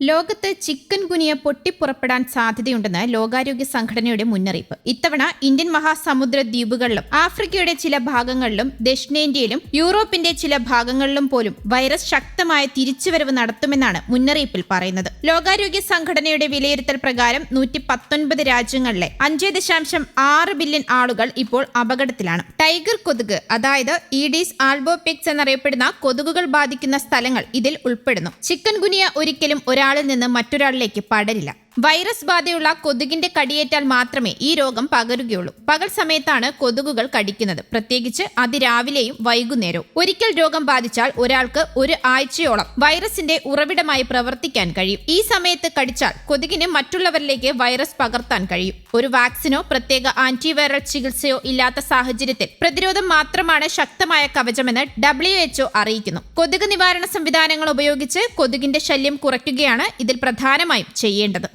ലോകത്ത് ചിക്കൻ ഗുനിയ പൊട്ടിപ്പുറപ്പെടാൻ സാധ്യതയുണ്ടെന്ന് ലോകാരോഗ്യ സംഘടനയുടെ മുന്നറിയിപ്പ്. ഇത്തവണ ഇന്ത്യൻ മഹാസമുദ്ര ദ്വീപുകളിലും ആഫ്രിക്കയുടെ ചില ഭാഗങ്ങളിലും ദക്ഷിണേന്ത്യയിലും യൂറോപ്പിന്റെ ചില ഭാഗങ്ങളിലും പോലും വൈറസ് ശക്തമായ തിരിച്ചുവരവ് നടത്തുമെന്നാണ് മുന്നറിയിപ്പിൽ പറയുന്നത്. ലോകാരോഗ്യ സംഘടനയുടെ വിലയിരുത്തൽ പ്രകാരം നൂറ്റി പത്തൊൻപത് രാജ്യങ്ങളിലെ അഞ്ച് ദശാംശം ആറ് ബില്യൺ ആളുകൾ ഇപ്പോൾ അപകടത്തിലാണ്. ടൈഗർ കൊതുക് അതായത് ഈഡീസ് ആൽബോപിക്സ് എന്നറിയപ്പെടുന്ന കൊതുകുകൾ ബാധിക്കുന്ന സ്ഥലങ്ങൾ ഇതിൽ ഉൾപ്പെടുന്നു. ചിക്കൻ ഗുനിയ ഒരിക്കലും ഒരാളിൽ നിന്ന് മറ്റൊരാളിലേക്ക് പടരില്ല വൈറസ് ബാധയുള്ള കൊതുകിന്റെ കടിയേറ്റാൽ മാത്രമേ ഈ രോഗം പകരുകയുള്ളൂ. പകൽ സമയത്താണ് കൊതുകുകൾ കടിക്കുന്നത്. പ്രത്യേകിച്ച് അതിരാവിലെയും വൈകുന്നേരവും. ഒരിക്കൽ രോഗം ബാധിച്ചാൽ ഒരാൾക്ക് ഒരു ആഴ്ചയോളം വൈറസിന്റെ ഉറവിടമായി പ്രവർത്തിക്കാൻ കഴിയും. ഈ സമയത്ത് കടിച്ചാൽ കൊതുകിന് മറ്റുള്ളവരിലേക്ക് വൈറസ് പകർത്താൻ കഴിയും. ഒരു വാക്സിനോ പ്രത്യേക ആന്റിവൈറൽ ചികിത്സയോ ഇല്ലാത്ത സാഹചര്യത്തിൽ പ്രതിരോധം മാത്രമാണ് ശക്തമായ കവചമെന്ന് ഡബ്ല്യു എച്ച്ഒ അറിയിക്കുന്നു. കൊതുക് നിവാരണ സംവിധാനങ്ങൾ ഉപയോഗിച്ച് കൊതുകിന്റെ ശല്യം കുറയ്ക്കുകയാണ് ഇതിൽ പ്രധാനമായും ചെയ്യേണ്ടത്.